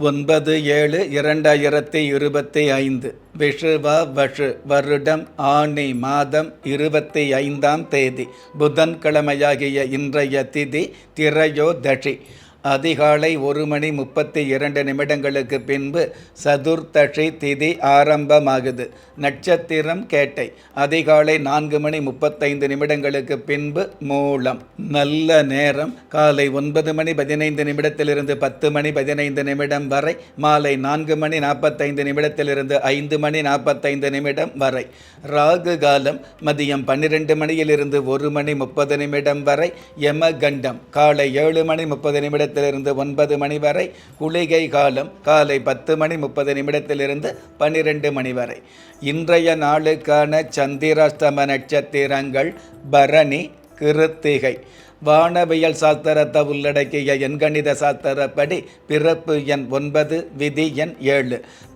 ஒன்பது ஏழு இரண்டாயிரத்தி இருபத்தி ஐந்து. விஷுவ வஷு வருடம் ஆணி மாதம் இருபத்தி ஐந்தாம் தேதி. புதன்கிழமையாகிய இன்றைய திதி திரையோதஷி அதிகாலை ஒரு மணி முப்பத்தி இரண்டு நிமிடங்களுக்கு பின்பு சதுர்த்தஷி திதி ஆரம்பமாகுது. நட்சத்திரம் கேட்டை. அதிகாலை நான்கு மணி முப்பத்தைந்து நிமிடங்களுக்கு பின்பு மூலம். நல்ல நேரம். காலை ஒன்பது மணி பதினைந்து நிமிடத்திலிருந்து பத்து மணி பதினைந்து நிமிடம் வரை. மாலை நான்கு மணி நாற்பத்தைந்து நிமிடத்திலிருந்து ஐந்து மணி நாற்பத்தைந்து நிமிடம் வரை. ராகு காலம். மதியம் பன்னிரெண்டு மணியிலிருந்து ஒரு மணி முப்பது நிமிடம் வரை. யமகண்டம். காலை ஏழு மணி முப்பது நிமிடம் நிமிடத்திலிருந்து ஒன்பது மணி வரை குளிகை காலம் காலை பத்து மணி முப்பது நிமிடத்திலிருந்து பன்னிரெண்டு மணி வரை. இன்றைய நாளுக்கான சந்திராஷ்டம நட்சத்திரங்கள் பரணி கிருத்திகை. வானவியல் சாஸ்திரத்தை உள்ளடக்கிய எண்கணித சாஸ்திரப்படி பிறப்பு எண் ஒன்பது விதி எண் ஏழு.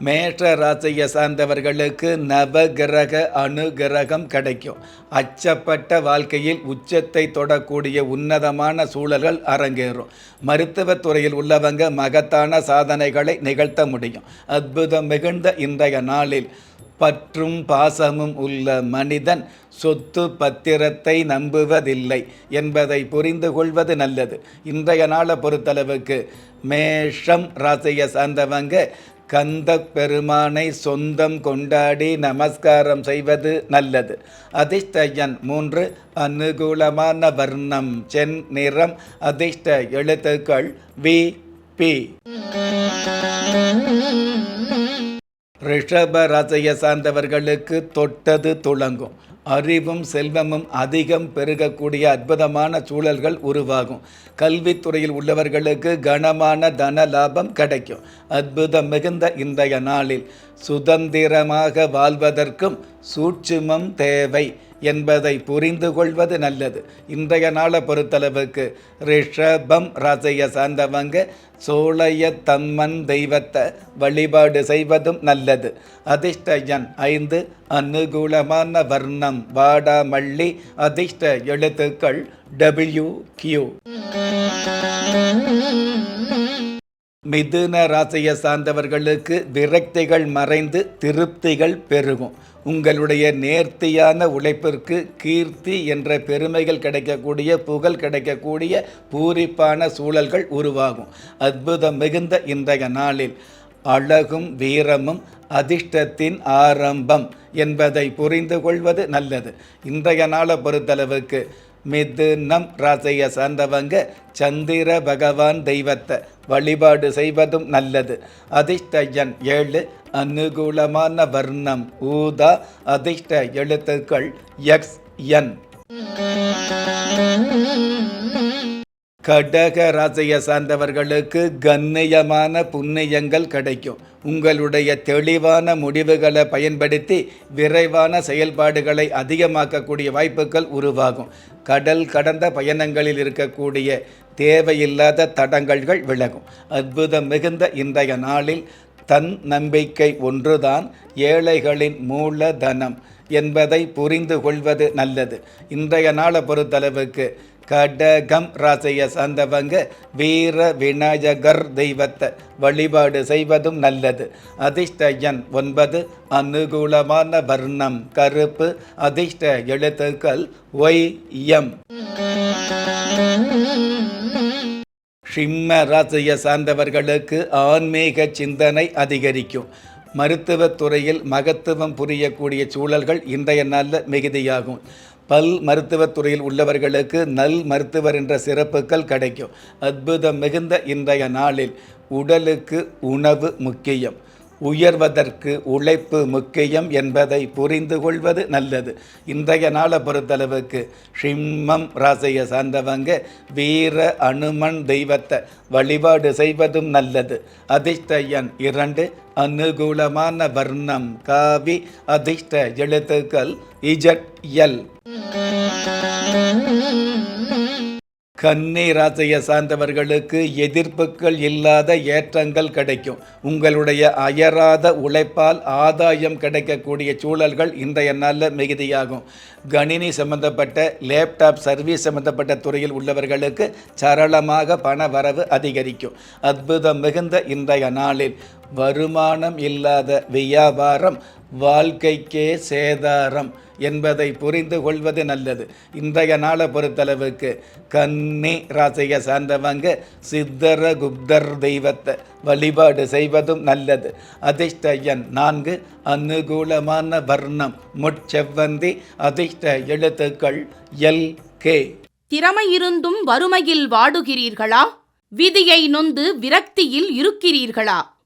மேஷ ராசியை சார்ந்தவர்களுக்கு நவகிரக அணுகிரகம் கிடைக்கும். அச்சப்பட்ட வாழ்க்கையில் உச்சத்தை தொடக்கூடிய உன்னதமான சூழல்கள் அரங்கேறும். மருத்துவத் துறையில் உள்ளவங்க மகத்தான சாதனைகளை நிகழ்த்த முடியும். அற்புதம் மிகுந்த இன்றைய நாளில் பற்றும் பாசமும் உள்ள மனிதன் சொத்து பத்திரத்தை நம்புவதில்லை என்பதை புரிந்து கொள்வது நல்லது. இன்றைய நாளை பொறுத்தளவுக்கு மேஷம் ராசியை சார்ந்தவங்க கந்த பெருமானை சொந்தம் கொண்டாடி நமஸ்காரம் செய்வது நல்லது. அதிர்ஷ்டயன் மூன்று அனுகூலமான வர்ணம் சென் நிறம் அதிர்ஷ்ட எழுத்துக்கள் வி பி. ரிஷப ரசய சார்ந்தவர்களுக்கு தொட்டது துளங்கும். அறிவும் செல்வமும் அதிகம் பெருகக்கூடிய அற்புதமான சூழல்கள் உருவாகும். கல்வித்துறையில் உள்ளவர்களுக்கு கனமான தன லாபம் கிடைக்கும். அற்புதம் மிகுந்த இன்றைய நாளில் சுதந்திரமாக வாழ்வதற்கும் சூட்சுமம் தேவை என்பதை புரிந்து கொள்வது நல்லது. இன்றைய நாளை பொறுத்தளவுக்கு ரிஷபம் ரசைய சார்ந்தவங்க சோழைய தன்மன் தெய்வத்தை வழிபாடு செய்வதும் நல்லது. அதிர்ஷ்ட எண் ஐந்து அனுகூலமான வர்ணம் வாடாமல்லி அதிர்ஷ்ட எழுத்துக்கள் டபிள்யூ கியூ மிதுன ராசியை சார்ந்தவர்களுக்கு விரக்திகள் மறைந்து திருப்திகள் பெருகும். உங்களுடைய நேர்த்தியான உழைப்பிற்கு கீர்த்தி என்ற பெருமைகள் கிடைக்கக்கூடிய புகழ் கிடைக்கக்கூடிய பூரிப்பான சூழல்கள் உருவாகும். அற்புதம் மிகுந்த இன்றைய நாளில் அழகும் வீரமும் அதிர்ஷ்டத்தின் ஆரம்பம் என்பதை புரிந்து கொள்வது நல்லது. இன்றைய நாளை பொறுத்தளவுக்கு மிதுனம் ராசியை சார்ந்தவங்க சந்திர பகவான் தெய்வத்தை வழிபாடு செய்வதும் நல்லது. அதிர்ஷ்ட எண் ஏழு அனுகூலமான வர்ணம் ஊதா அதிர்ஷ்ட எழுத்துக்கள் எக்ஸ் என். கடக ராசியை சார்ந்தவர்களுக்கு கண்ணியமான புண்ணியங்கள் கிடைக்கும். உங்களுடைய தெளிவான முடிவுகளை பயன்படுத்தி விரைவான செயல்பாடுகளை அதிகமாக்கக்கூடிய வாய்ப்புகள் உருவாகும். கடல் கடந்த பயணங்களில் இருக்கக்கூடிய தேவையில்லாத தடங்கல்கள் விலகும். அற்புதம் மிகுந்த இன்றைய நாளில் தன் நம்பிக்கை ஒன்றுதான் ஏழைகளின் மூலதனம் என்பதை புரிந்து கொள்வது நல்லது. இன்றைய நாளை பொறுத்தளவுக்கு கடகம் ராசியை சார்ந்தவங்க வீர விநாயகர் தெய்வத்தை வழிபாடு செய்வதும் நல்லது. அதிர்ஷ்ட எண் ஒன்பது அனுகூலமான வர்ணம் கருப்பு அதிர்ஷ்ட எழுத்துக்கள் ஒய் எம். சிம்ம ராசியை சார்ந்தவர்களுக்கு ஆன்மீக சிந்தனை அதிகரிக்கும். மருத்துவத் துறையில் மகத்துவம் புரியக்கூடிய சூழல்கள் இன்றைய நாளில் மிகுதியாகும். பல் மருத்துவத்துறையில் உள்ளவர்களுக்கு நல் மருத்துவர் என்ற சிறப்புகள் கிடைக்கும். அற்புதம் மிகுந்த இன்றைய நாளில் உடலுக்கு உணவு முக்கியம். உயர்வதற்கு உழைப்பு முக்கியம் என்பதை புரிந்து கொள்வது நல்லது. இன்றைய நாளை பொறுத்தளவுக்கு சிம்மம் ராசியை சார்ந்தவங்க வீர அனுமன் தெய்வத்தை வழிபாடு செய்வதும் நல்லது. அதிர்ஷ்ட எண் இரண்டு அனுகூலமான வர்ணம் காவி அதிர்ஷ்ட எழுத்துக்கள் இஜட் எல். கன்னி ராசியை சார்ந்தவர்களுக்கு எதிர்ப்புகள் இல்லாத ஏற்றங்கள் கிடைக்கும். உங்களுடைய அயராத உழைப்பால் ஆதாயம் கிடைக்கக்கூடிய சூழல்கள் இன்றைய நாளில் மிகுதியாகும். கணினி சம்பந்தப்பட்ட லேப்டாப் சர்வீஸ் சம்பந்தப்பட்ட துறையில் உள்ளவர்களுக்கு சரளமாக பண வரவு அதிகரிக்கும். அற்புதம் மிகுந்த இன்றைய நாளில். வருமானம் இல்லாத வியாபாரம் வாழ்க்கைக்கே சேதாரம் என்பதை புரிந்து கொள்வது நல்லது. இன்றைய நாளை பொறுத்தளவுக்கு கன்னி ராசியை சார்ந்தவங்க சித்தர குப்தர் தெய்வத்தை வழிபாடு செய்வதும் நல்லது. அதிர்ஷ்ட எண் நான்கு அனுகூலமான வர்ணம் முட்செவ்வந்தி அதிர்ஷ்ட எழுத்துக்கள் எல் கே. திறமை இருந்தும் வறுமையில் வாடுகிறீர்களா? விதியை நொந்து விரக்தியில் இருக்கிறீர்களா?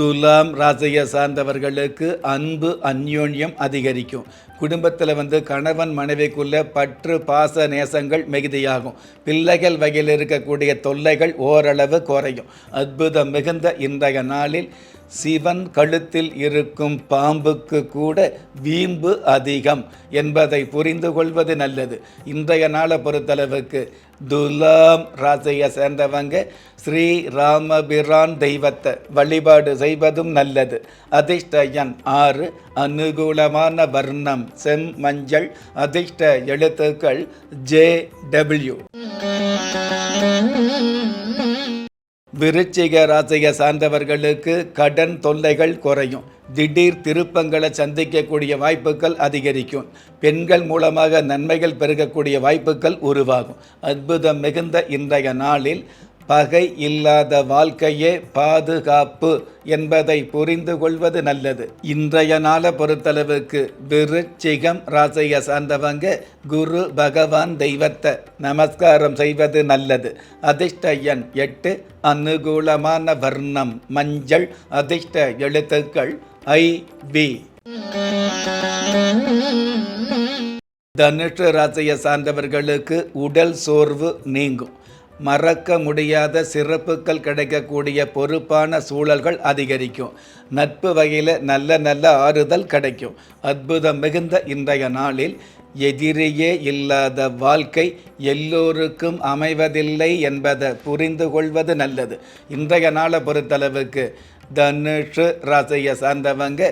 துலாம் ராசியை சார்ந்தவர்களுக்கு அன்பு அந்யோன்யம் அதிகரிக்கும். குடும்பத்தில் வந்து கணவன் மனைவிக்குள்ள பற்று பாச நேசங்கள் மிகுதியாகும். பிள்ளைகள் வகையில் இருக்கக்கூடிய தொல்லைகள் ஓரளவு குறையும். அற்புதம் மிகுந்த இன்றைய நாளில் சிவன் கழுத்தில் இருக்கும் பாம்புக்கு கூட வீம்பு அதிகம் என்பதை புரிந்து கொள்வது நல்லது. இன்றைய நாளை பொறுத்தளவுக்கு துலாம் ராசியை சேர்ந்தவங்க ஸ்ரீ ராமபிரான் தெய்வத்தை வழிபாடு செய்வதும் நல்லது. அதிர்ஷ்ட எண் ஆறு அனுகூலமான வர்ணம் செம் மஞ்சள் அதிர்ஷ்ட எழுத்துக்கள் ஜே டபிள்யூ. விருச்சிக ராசியை சார்ந்தவர்களுக்கு கடன் தொல்லைகள் குறையும். திடீர் திருப்பங்களை சந்திக்கக்கூடிய வாய்ப்புகள் அதிகரிக்கும். பெண்கள் மூலமாக நன்மைகள் பெருகக்கூடிய வாய்ப்புகள் உருவாகும். அற்புதம் மிகுந்த இன்றைய நாளில் பகை இல்லாத வாழ்க்கையே பாதுகாப்பு என்பதை புரிந்து கொள்வது நல்லது. இன்றைய நாளை பொறுத்தளவுக்கு விருச்சிகம் ராசியை சார்ந்தவங்க குரு பகவான் தெய்வத்தை நமஸ்காரம் செய்வது நல்லது. அதிர்ஷ்ட எண் எட்டு அனுகூலமான வர்ணம் மஞ்சள் அதிர்ஷ்ட எழுத்துக்கள் ஐ பி தனுஷு ராசியை சார்ந்தவர்களுக்கு உடல் சோர்வு நீங்கும். மறக்க முடியாத சிறப்புகள் கிடைக்கக்கூடிய பொறுப்பான சூழல்கள் அதிகரிக்கும். நட்பு வகையில் நல்ல நல்ல ஆறுதல் கிடைக்கும். அற்புதம் மிகுந்த இன்றைய நாளில் எதிரியே இல்லாத வாழ்க்கை எல்லோருக்கும் அமைவதில்லை என்பதை புரிந்து கொள்வது நல்லது. இன்றைய நாளை பொறுத்தளவுக்கு தனுஷு ராசியை சார்ந்தவங்க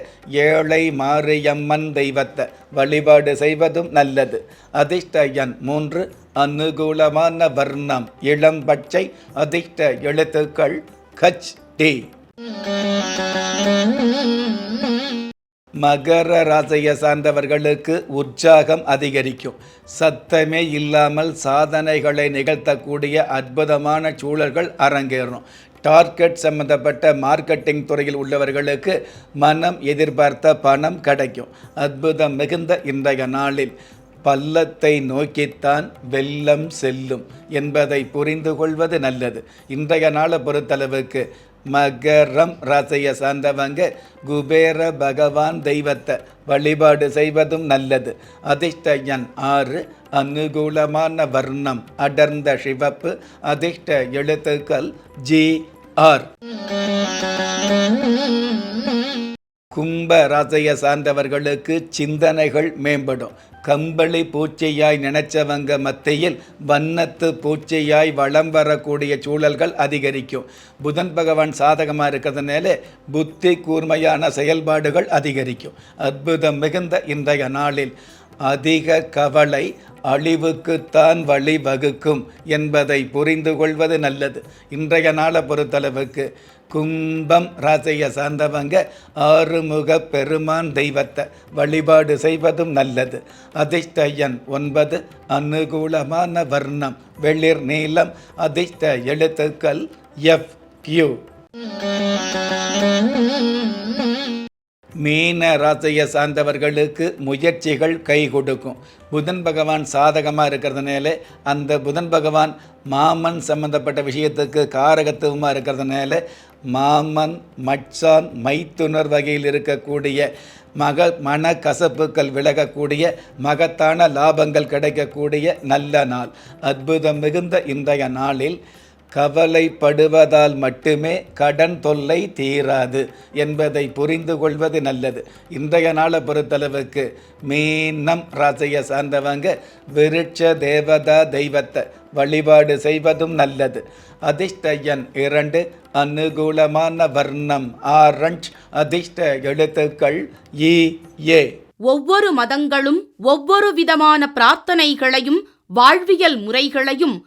ஏழை மாரியம்மன் தெய்வத்தை வழிபாடு செய்வதும் நல்லது. அதிர்ஷ்ட எண் மூன்று அனுகூலமான வர்ணம் இளம் பச்சை அதிர்ஷ்ட எழுத்துக்கள் கச் டி. மகர ராசியை சார்ந்தவர்களுக்கு உற்சாகம் அதிகரிக்கும். சத்தமே இல்லாமல் சாதனைகளை நிகழ்த்தக்கூடிய அற்புதமான சூழல்கள் அரங்கேறும். டார்கெட் சம்பந்தப்பட்ட மார்க்கெட்டிங் துறையில் உள்ளவர்களுக்கு மனம் எதிர்பார்த்த பணம் கிடைக்கும். அற்புதம் மிகுந்த இன்றைய நாளில் பள்ளத்தை நோக்கித்தான் வெள்ளம் செல்லும் என்பதை புரிந்து கொள்வது நல்லது. இன்றைய நாளை பொறுத்தளவுக்கு மகரம் ரசைய சார்ந்தவங்க குபேர பகவான் தெய்வத்தை வழிபாடு செய்வதும் நல்லது. அதிர்ஷ்ட எண் ஆறு அனுகூலமான வர்ணம் அடர்ந்த சிவப்பு. அதிர்ஷ்ட எழுத்துக்கள் ஜி ஆர். கும்ப ராசையை சார்ந்தவர்களுக்கு சிந்தனைகள் மேம்படும். கம்பளி பூச்சியாய் நினைச்சவங்க மத்தியில் வண்ணத்து பூச்சியாய் வளம் வரக்கூடிய சூழல்கள் அதிகரிக்கும். புதன் பகவான் சாதகமாக இருக்கிறதுனால புத்தி கூர்மையான செயல்பாடுகள் அதிகரிக்கும். அற்புதம் மிகுந்த இன்றைய நாளில். அதிக கவலை அழிவுக்குத்தான் வழி வகுக்கும் என்பதை புரிந்து கொள்வது நல்லது. இன்றைய நாளை பொறுத்தளவுக்கு கும்பம் ராசியை சார்ந்தவங்க ஆறுமுக பெருமான் தெய்வத்தை வழிபாடு செய்வதும் நல்லது. அதிர்ஷ்டயன் ஒன்பது அனுகூலமான வர்ணம் வெளிர் நீளம் அதிர்ஷ்ட எழுத்துக்கள் எஃப் கியூ மீன ராசியை சார்ந்தவர்களுக்கு முயற்சிகள் கை கொடுக்கும். புதன் பகவான் சாதகமாக இருக்கிறதுனால அந்த புதன் பகவான் மாமன் சம்பந்தப்பட்ட விஷயத்துக்கு காரகத்துவமாக இருக்கிறதுனால மாமன் மச்சான் மைத்துனர் வகையில் இருக்கக்கூடிய மக மன கசப்புக்கள் விலகக்கூடிய மகத்தான லாபங்கள் கிடைக்கக்கூடிய நல்ல நாள். அற்புதம் மிகுந்த இன்றைய நாளில் கவலைப்படுவதால் மட்டுமே கடன் தொல்லை தீராது என்பதை புரிந்து கொள்வது நல்லது. இன்றைய நாளை பொறுத்தளவுக்கு மீனம் ராசியை சார்ந்தவங்க விருட்ச தேவதா தெய்வத்தை வழிபாடு செய்வதும் நல்லது. அதிர்ஷ்ட எண் இரண்டு அனுகூலமான வர்ணம் ஆரஞ்ச். அதிர்ஷ்ட எழுத்துக்கள் இ ஏ. ஒவ்வொரு மதங்களும் ஒவ்வொரு விதமான பிரார்த்தனைகளையும் வாழ்வியல் முறைகளையும்